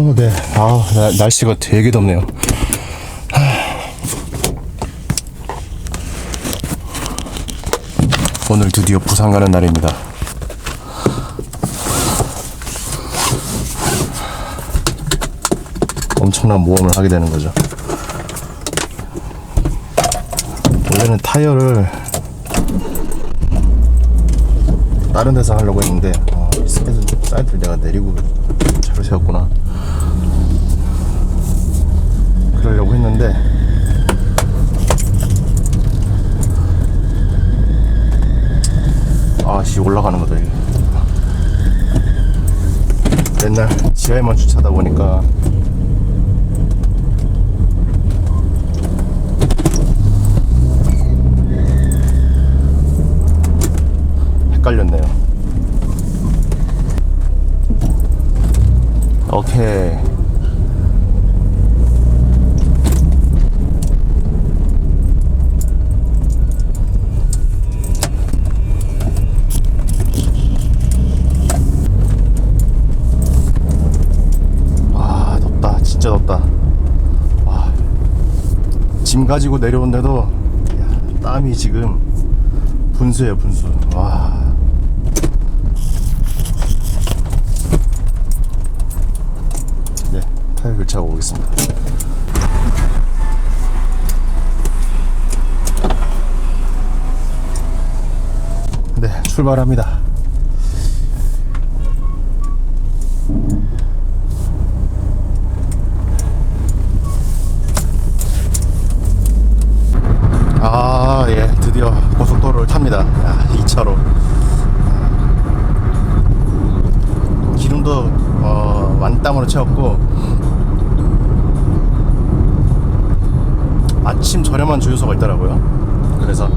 어, 네. 아, 나- 날씨가 되게 덥네요. 하. 오늘 드디어 부산 가는 날입니다. 엄청난 모험을 하게 되는 거죠. 원래는 타이어를 다른 데서 하려고 했는데 어, 스케줄 사이트를 내가 내리고 차를 세웠구나 그러려고 했는데. 아씨 올라가는 거다 이게. 맨날 지하에만 주차하다 보니까 헷갈렸네요. 오케이. 와, 덥다. 진짜 덥다. 와. 짐 가지고 내려온데도 야, 땀이 지금 분수예요, 분수. 와. 네, 타이어 교체하고 오겠습니다. 네, 출발합니다. 아, 예, 드디어 고속도로를 탑니다. 야, 2차로. 기름도 어, 만땅으로 채웠고 아침 저렴한 주유소가 있더라고요. 그래서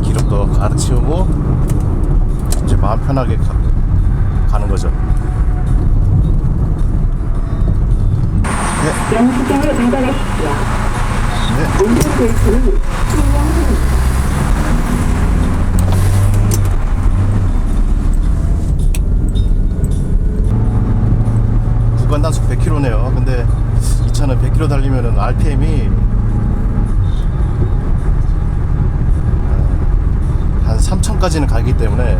기름도 가득 채우고 이제 마음 편하게 가, 가는 거죠. 영수증을 받아가십시오. 네. 운전벨트는 구간 단속 100km네요. 근데 이 차는 100km 달리면은 RPM이 한 3000까지는 가기 때문에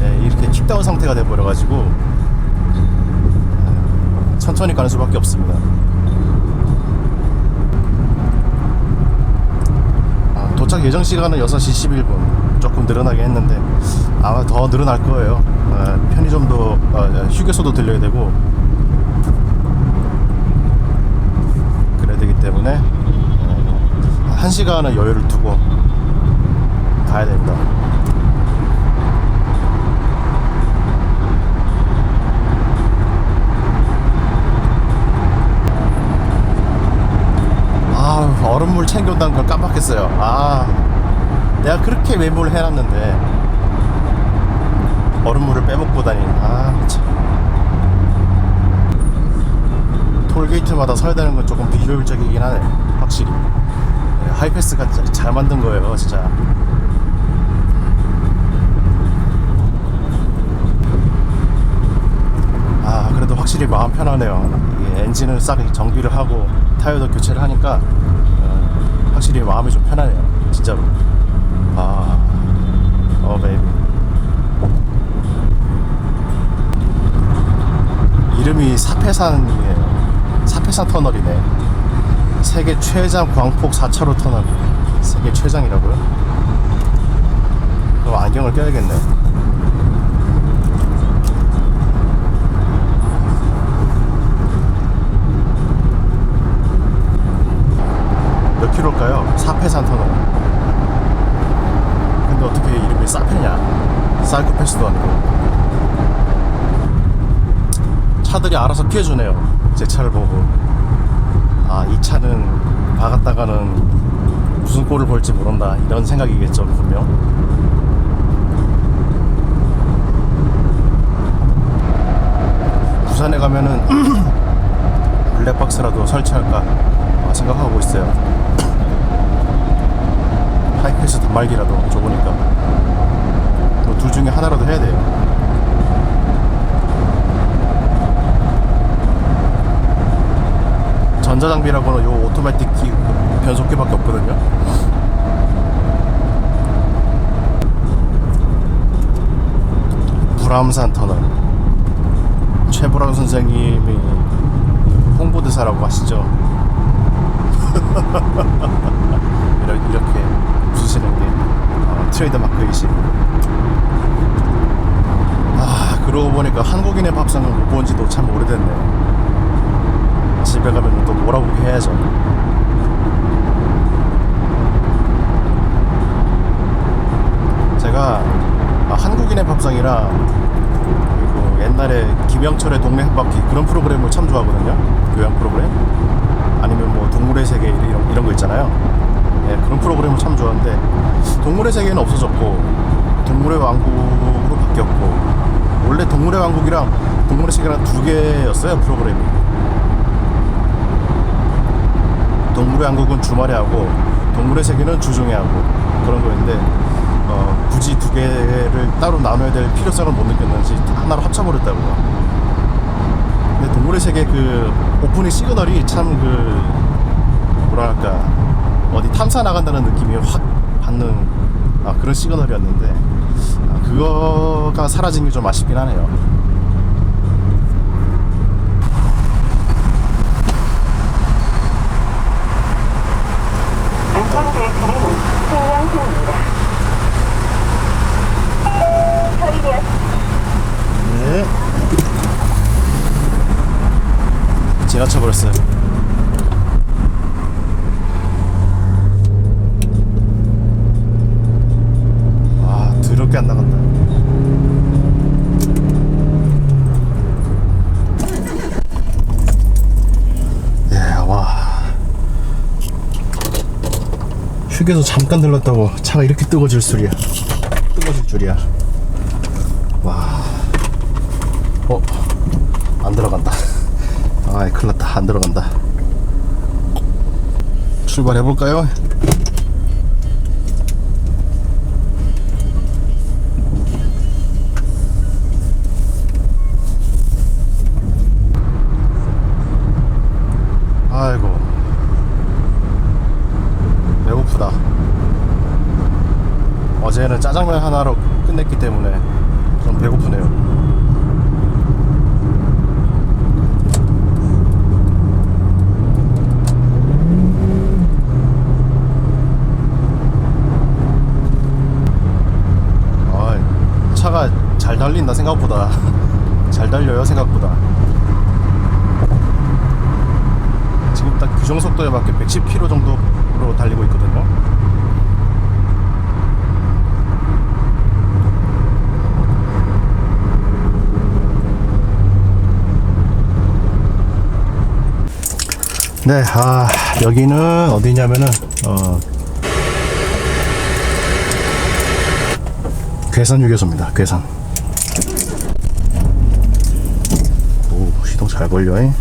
네, 이렇게 킥다운 상태가 돼버려가지고 천천히 가는 수밖에 없습니다. 아, 도착 예정 시간은 6시 11분. 조금 늘어나게 했는데 아마 더 늘어날 거예요. 아, 편의점도 어, 휴게소도 들려야 되고 그래야 되기 때문에 어, 한 시간은 여유를 두고 가야 됩니다. 아 얼음물 챙겨온다는 걸 깜빡했어요. 아 내가 그렇게 메모를 해놨는데 얼음물을 빼먹고 다니. 아 참. 톨게이트마다 서야 되는 건 조금 비효율적이긴 하네. 확실히. 네, 하이패스가 잘 만든 거예요, 진짜. 아 그래도 확실히 마음 편하네요. 엔진을 싹 정비를 하고 타이어도 교체를 하니까 어, 확실히 마음이 좀 편하네요. 진짜로. 아, 어 베이비. 이름이 사패산이에요. 사패산 터널이네. 세계 최장 광폭 4차로 터널. 세계 최장이라고요? 그럼 안경을 껴야겠네. 몇 킬로일까요? 사패산 터널. 근데 어떻게 이름이 사패냐? 사이코패스도 아니고. 차들이 알아서 피해주네요. 제 차를 보고. 아, 이 차는 박았다가는 무슨 꼴을 볼지 모른다. 이런 생각이겠죠, 분명. 부산에 가면은 블랙박스라도 설치할까 생각하고 있어요. 하이패스 단말기라도 좋으니까. 뭐 둘 중에 하나라도 해야 돼요. 전자장비라고는 요 오토매틱 키 변속기밖에 없거든요. 불암산 터널 최불암 선생님이 홍보대사라고 하시죠. 이렇게, 이렇게 웃으시는 게 어, 트레이드 마크이시. 아 그러고 보니까 한국인의 밥상을 못 본 지도 참 오래됐네. 집에 가면 또 몰아보게 해야죠. 제가 아, 한국인의 밥상이라 그리고 옛날에 김영철의 동네 한 바퀴 그런 프로그램을 참 좋아하거든요. 교양 프로그램. 아니면 뭐 동물의 세계 이런, 이런 거 있잖아요. 예, 그런 프로그램을 참 좋아하는데 동물의 세계는 없어졌고 동물의 왕국으로 바뀌었고 원래 동물의 왕국이랑 동물의 세계랑 두 개였어요 프로그램이. 동물의 왕국은 주말에 하고 동물의 세계는 주중에 하고 그런 거였는데 어, 굳이 두 개를 따로 나눠야 될 필요성을 못 느꼈는지 하나로 합쳐버렸다고요. 근데 동물의 세계 그 오프닝 시그널이 참 그 뭐랄까 어디 탐사 나간다는 느낌이 확 받는 아, 그런 시그널이었는데 아, 그거가 사라진 게 좀 아쉽긴 하네요. 안전벨트는 생명수입니다. 처리되었 네. 지나쳐 버렸어요. 아, 더럽게 안 나간다. 예, 와. 휴게소 잠깐 들렀다고 차가 이렇게 뜨거워질 줄이야. 뜨거워질 줄이야. 와. 어, 안 들어간다. 아, 큰일 났다. 안 들어간다. 출발해볼까요? 아이고. 배고프다. 어제는 짜장면 하나로 끝냈기 때문에 좀 배고프네요. 아, 차가 잘 달린다 생각보다. 잘 달려요 생각보다. 지금 딱 규정 속도에 맞게 110km 정도로 달리고 있거든요 네, 아 여기는 어디냐면은 어 괴산 휴게소입니다. 괴산. 오 시동 잘 걸려. 잉?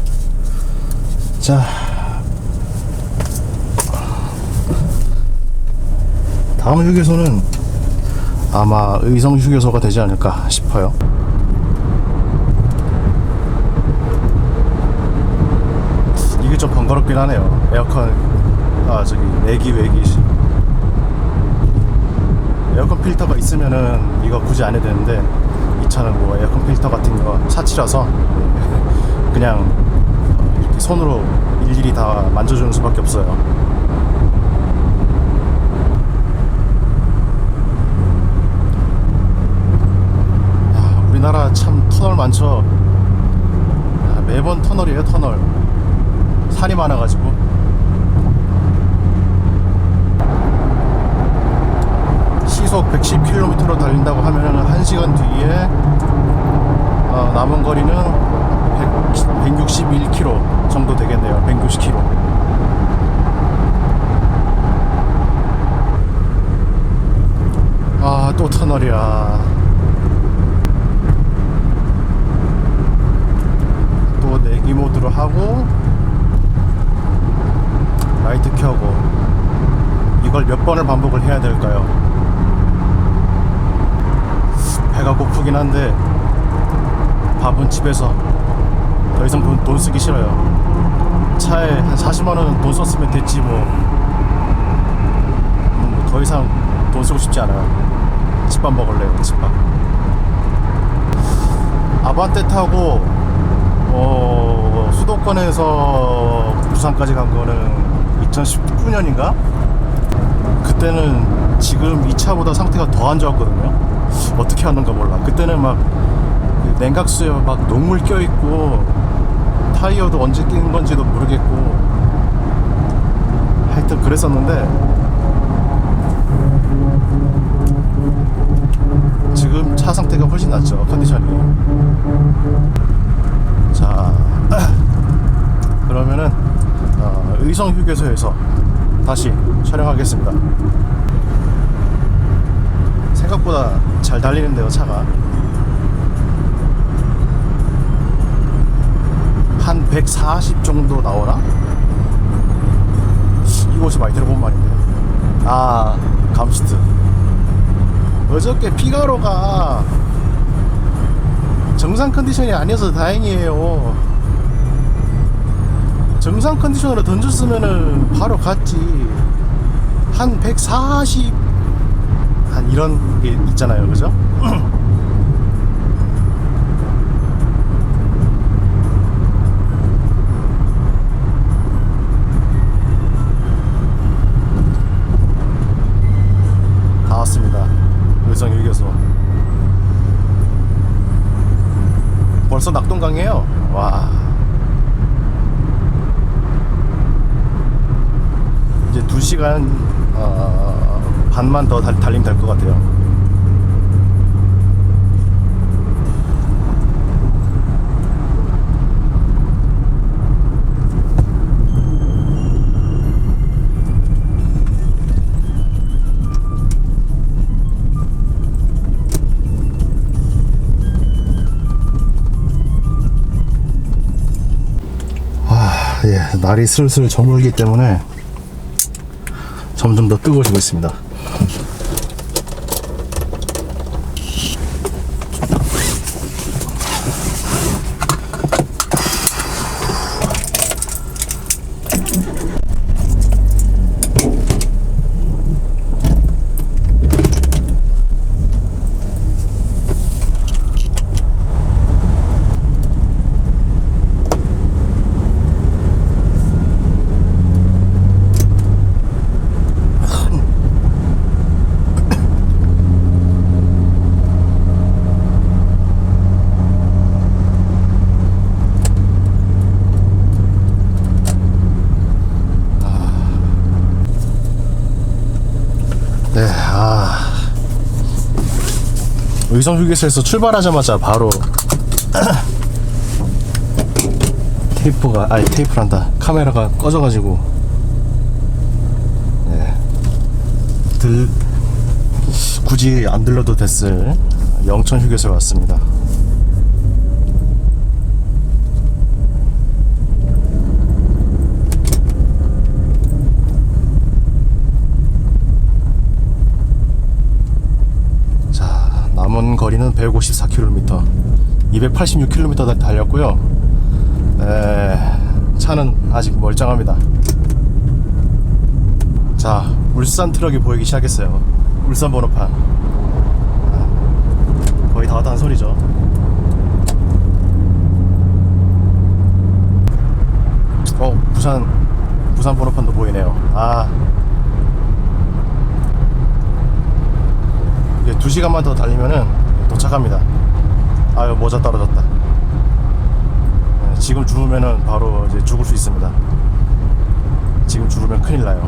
자, 다음 휴게소는 아마 의성 휴게소가 되지 않을까 싶어요. 이게 좀 번거롭긴 하네요. 에어컨 아 저기 내기 외기 에어컨 필터가 있으면은 이거 굳이 안 해도 되는데 이 차는 뭐 에어컨 필터 같은 거 사치라서 그냥 이렇게 손으로 일일이 다 만져주는 수밖에 없어요. 야, 우리나라 참 터널 많죠. 야, 매번 터널이에요 터널. 산이 많아가지고. 시속 110km로 달린다고 하면 1시간 뒤에 어, 남은 거리는 100, 161km 정도 되겠네요. 160km 아 또 터널이야. 또 내기 모드로 하고 라이트 켜고 이걸 몇 번을 반복을 해야 될까요? 배가 고프긴 한데 밥은 집에서 더 이상 돈, 돈 쓰기 싫어요. 차에 한 40만 원돈 썼으면 됐지 뭐. 음, 뭐더 이상 돈 쓰고 싶지 않아요. 집밥 먹을래요, 집밥. 아반떼 타고 어, 수도권에서 부산까지 간 거는 2019년인가? 그때는 지금 이 차보다 상태가 더 안 좋았거든요. 어떻게 하는가 몰라. 그때는 막 그 냉각수에 막 녹물 껴있고 타이어도 언제 끼는 건지도 모르겠고 하여튼 그랬었는데 지금 차 상태가 훨씬 낫죠 컨디션이 자 그러면은 어, 의성 휴게소에서 다시 촬영하겠습니다. 생각보다 잘 달리는데요 차가. 한 140 정도 나오나? 이곳이 많이 들어본 말인데. 아 감스트. 어저께 피가로가 정상 컨디션이 아니어서 다행이에요 정상 컨디션으로 던졌으면은 바로 갔지 한 140 한 이런 게 있잖아요 그죠? 다 왔습니다. 의성 휴게소. 벌써 낙동강이에요. 1시간 어, 반만 더 달, 달리면 될 것 같아요. 아, 예, 날이 슬슬 저물기 때문에 점점 더 뜨거워지고 있습니다. 네, 아. 의성 휴게소에서 출발하자마자 바로 테이프가 아니 테이프란다 카메라가 꺼져가지고 네. 들 굳이 안 들러도 됐을 영천 휴게소에 왔습니다. 자, 남은 거리는 154km, 286km 달렸고요. 에, 차는 아직 멀쩡합니다. 자, 울산 트럭이 보이기 시작했어요. 울산 번호판. 아, 거의 다 왔다는 소리죠. 어, 부산, 부산 번호판도 보이네요. 아, 이제 2시간만 더 달리면은 도착합니다. 아유, 모자 떨어졌다. 네, 지금 죽으면은 바로 이제 죽을 수 있습니다. 지금 죽으면 큰일 나요.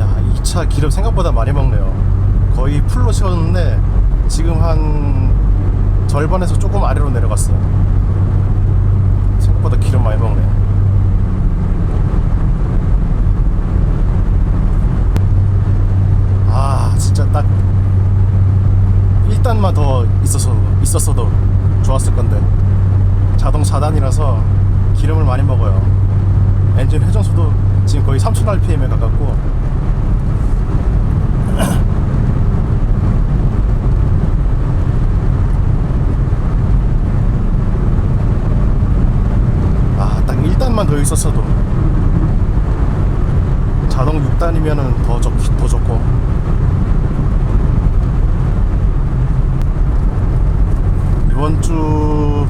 야, 이 차 기름 생각보다 많이 먹네요. 거의 풀로 채웠는데 지금 한 절반에서 조금 아래로 내려갔어요. 생각보다 기름 많이 먹네. 아 진짜 딱 1단만 더 있어서 있었어도 좋았을 건데 자동 4단이라서 기름을 많이 먹어요 엔진 회전수도 지금 거의 3000rpm에 가깝고 있었어도 자동 6단이면은 더, 좋, 더 좋고 이번 주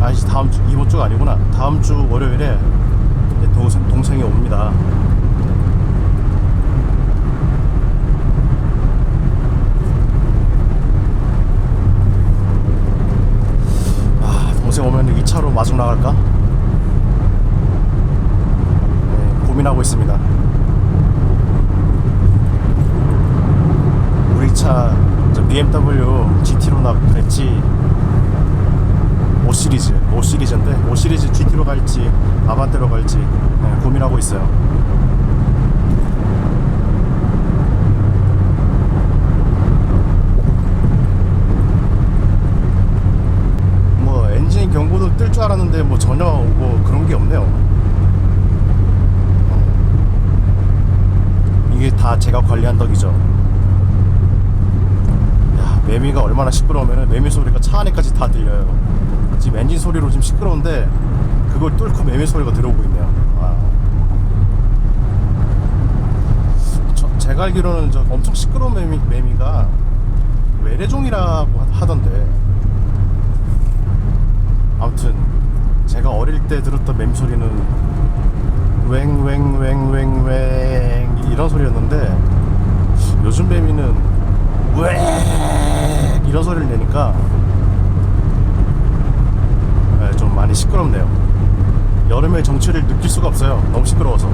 아니지 다음 주 이번 주가 아니구나 다음 주 월요일에 내 동생 동생이 옵니다. 아 동생 오면 2차로 마중 나갈까? 네, 고민하고 있습니다. 우리 차저 BMW GT로 나 갈지 5 시리즈, 5 시리즈인데 5 시리즈 GT로 갈지 아반떼로 갈지 네, 고민하고 있어요. 뭐 엔진 경고도 뜰 줄 알았는데 뭐 전혀 뭐 그런 게 없네요. 어. 이게 다 제가 관리한 덕이죠. 야, 매미가 얼마나 시끄러우면 매미 소리가 차 안에까지 다 들려요. 지금 엔진 소리로 좀 시끄러운데 그걸 뚫고 매미 소리가 들어오고 있네요. 와. 저, 제가 알기로는 저 엄청 시끄러운 매미, 매미가 외래종이라고 하던데 아무튼 제가 어릴 때 들었던 매미 소리는 웽웽웽웽웽 이런 소리였는데 요즘 매미는 웽 이런 소리를 내니까 네, 좀 많이 시끄럽네요. 여름의 정취를 느낄 수가 없어요. 너무 시끄러워서.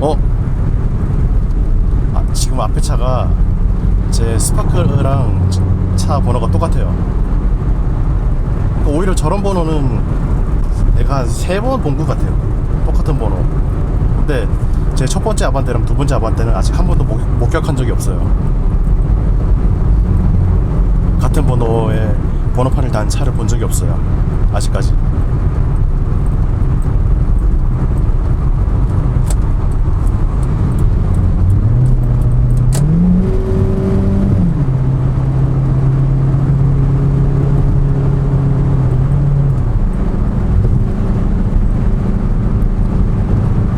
어? 아, 지금 앞에 차가 제 스파크랑 차 번호가 똑같아요. 그러니까 오히려 저런 번호는 내가 한 세 번 본 것 같아요. 똑같은 번호. 근데 제 첫 번째 아반떼랑 두 번째 아반떼는 아직 한 번도 목, 목격한 적이 없어요. 같은 번호의 번호판을 단 차를 본 적이 없어요. 아직까지.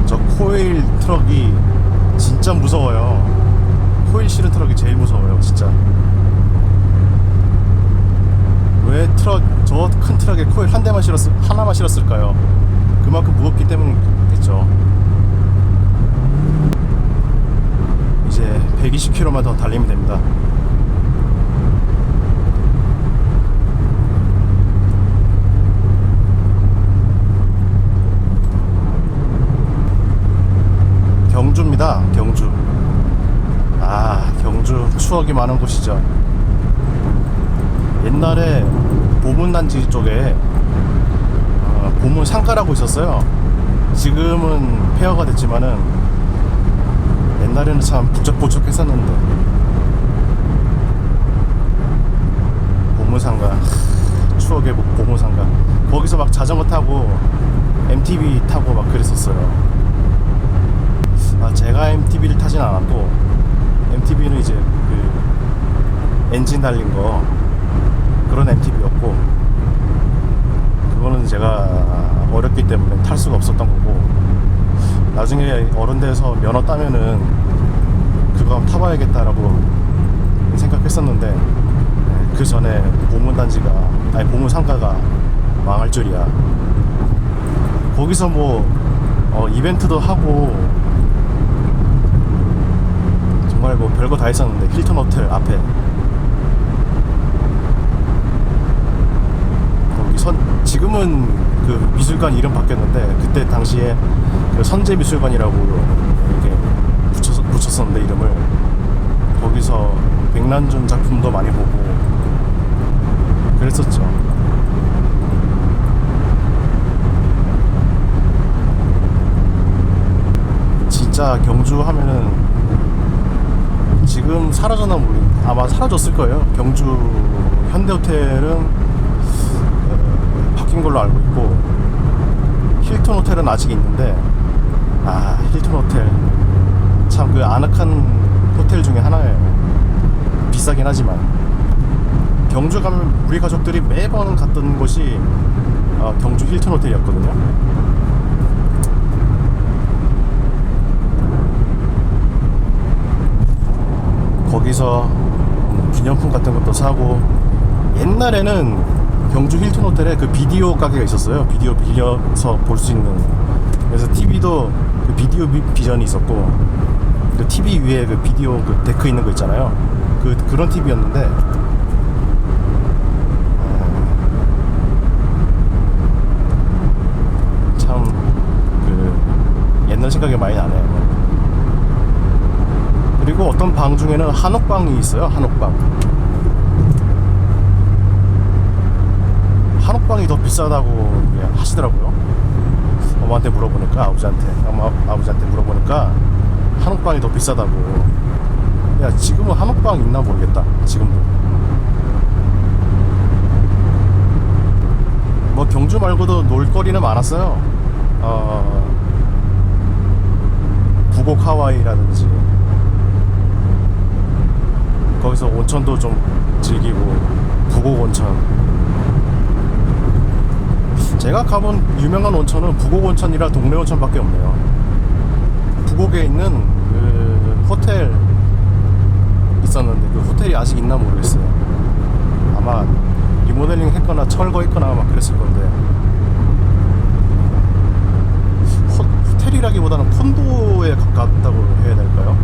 저 코일 트럭이 진짜 무서워요. 코일 실은 트럭이 제일 무서워요, 진짜. 왜 트럭 저 큰 트럭에 코일 한 대만 실었을 하나만 실었을까요? 그만큼 무겁기 때문이겠죠. 이제 120km만 더 달리면 됩니다. 경주입니다. 경주. 아, 경주 추억이 많은 곳이죠. 옛날에 보문단지 쪽에 어, 보문 상가라고 있었어요. 지금은 폐허가 됐지만은 옛날에는 참 북적북적했었는데 보문 상가 하, 추억의 보- 보문 상가 거기서 막 자전거 타고 MTB 타고 막 그랬었어요. 타진 않았고 MTB는 이제 그 엔진 달린 거 그런 MTB였고 그거는 제가 어렸기 때문에 탈 수가 없었던 거고 나중에 어른 돼서 면허 따면은 그거 한번 타봐야겠다라고 생각했었는데 네, 그 전에 보문단지가 아니 보문상가가 망할 줄이야. 거기서 뭐 어, 이벤트도 하고 정말 뭐 별거 다 했었는데 힐튼 호텔 앞에 거기 선 지금은 그 미술관 이름 바뀌었는데 그때 당시에 그 선제 미술관이라고 이렇게 붙여서 붙였었는데 이름을 거기서 백난준 작품도 많이 보고 그랬었죠. 진짜 경주 하면은 지금 사라졌나 모르 아마 사라졌을 거예요. 경주 현대호텔은 어, 바뀐 걸로 알고 있고 힐튼 호텔은 아직 있는데 아 힐튼 호텔 참 그 아늑한 호텔 중에 하나예요. 비싸긴 하지만 경주 가면 우리 가족들이 매번 갔던 곳이 어, 경주 힐튼 호텔이었거든요. 거기서 음, 기념품 같은 것도 사고 옛날에는 경주 힐튼 호텔에 그 비디오 가게가 있었어요. 비디오 빌려서 볼 수 있는. 그래서 TV도 그 비디오 비- 비전이 있었고 그 TV 위에 그 비디오 그 데크 있는 거 있잖아요. 그 그런 TV였는데 참 그 옛날 생각이 많이 나네요. 그리고 어떤 방 중에는 한옥방이 있어요. 한옥방. 한옥방이 더 비싸다고 예, 하시더라고요. 엄마한테 물어보니까 아버지한테 엄마 아버지한테 물어보니까 한옥방이 더 비싸다고. 야 지금은 한옥방 있나 모르겠다. 지금도. 뭐 경주 말고도 놀거리는 많았어요. 어, 부곡 하와이라든지 거기서 온천도 좀 즐기고 부곡 온천. 제가 가본 유명한 온천은 부곡 온천이라 동래 온천밖에 없네요. 부곡에 있는 그 호텔 있었는데 그 호텔이 아직 있나 모르겠어요. 아마 리모델링 했거나 철거했거나 아마 그랬을 건데 호, 호텔이라기보다는 콘도에 가깝다고 해야 될까요?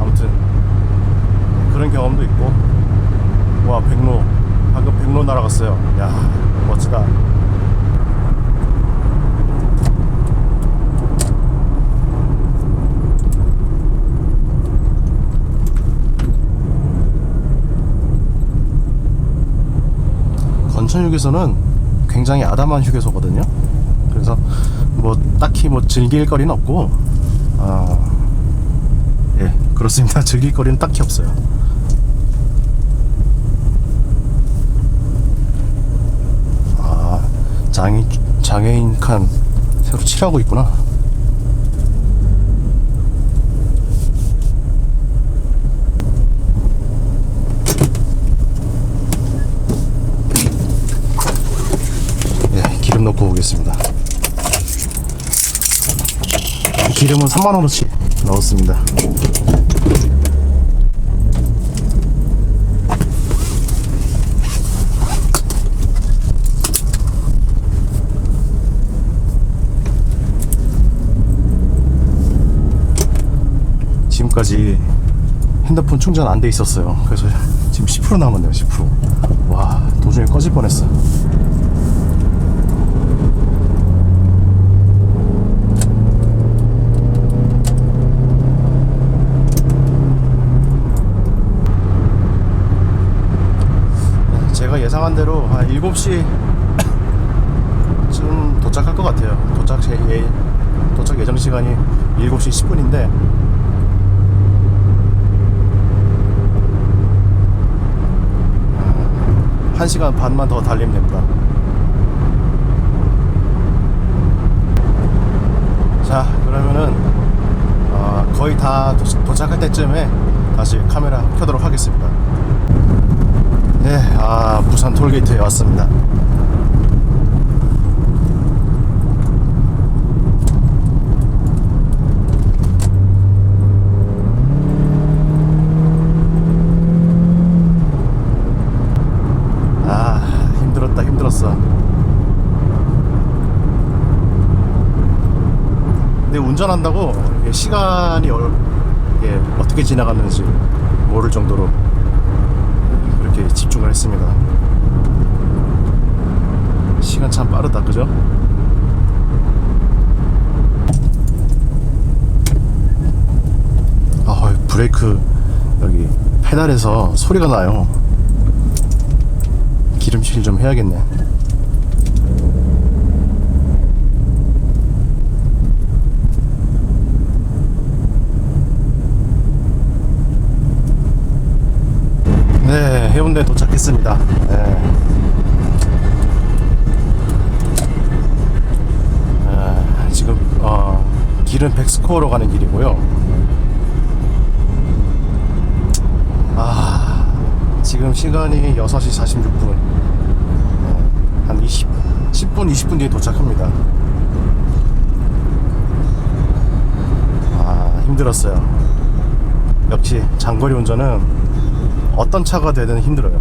아무튼 그런 경험도 있고 와 백로 방금 백로 날아갔어요 야 멋지다 건천 휴게소는 굉장히 아담한 휴게소거든요. 그래서 뭐 딱히 뭐 즐길 거리는 없고, 아, 예, 그렇습니다. 즐길 거리는 딱히 없어요. 아, 장애 장애인 칸 새로 칠하고 있구나. 예, 기름 넣고 오겠습니다. 기름은 3만원어치 넣었습니다. 지금까지 핸드폰 충전 안 돼 있었어요. 그래서 지금 10% 남았네요, 10%. 와, 도중에 꺼질 뻔했어. 제가 예상한 대로 한 7시 쯤 도착할 것 같아요. 도착 제 예, 도착 예정 시간이 7시 10분인데 한 시간 반만 더 달리면 됩니다. 자, 그러면은 어, 거의 다 도, 도착할 때쯤에 다시 카메라 켜도록 하겠습니다. 네, 아 부산 톨게이트에 왔습니다. 아 힘들었다 힘들었어. 근데 운전한다고 이게 시간이 얼, 이게 어떻게 지나갔는지 모를 정도로 그렇게 집중을 했습니다. 시간 참 빠르다, 그죠? 아, 브레이크 여기 페달에서 소리가 나요. 기름칠 좀 해야겠네. 네, 해운대 도착했습니다. 네. 아, 지금 어, 길은 백스코어로 가는 길이고요. 아, 지금 시간이 6시 46분. 10분, 20분 뒤에 도착합니다. 아, 힘들었어요. 역시 장거리 운전은 어떤 차가 되든 힘들어요.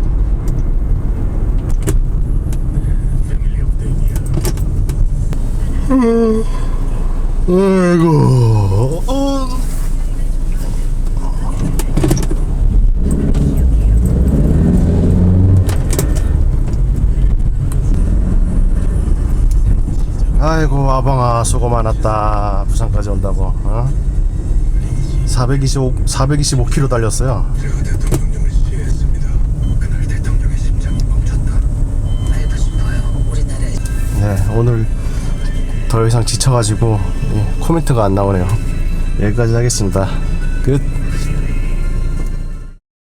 아이고. 어. 아이고 아방아 수고 많았다 부산까지 온다고 어? 425 425km 달렸어요. 제가 대통령령을 시행했습니다. 그날 대통령의 심장이 멈췄다. 알고 싶어요. 우리나라에 네 오늘 더 이상 지쳐가지고 예, 코멘트가 안 나오네요. 여기까지 하겠습니다. 끝.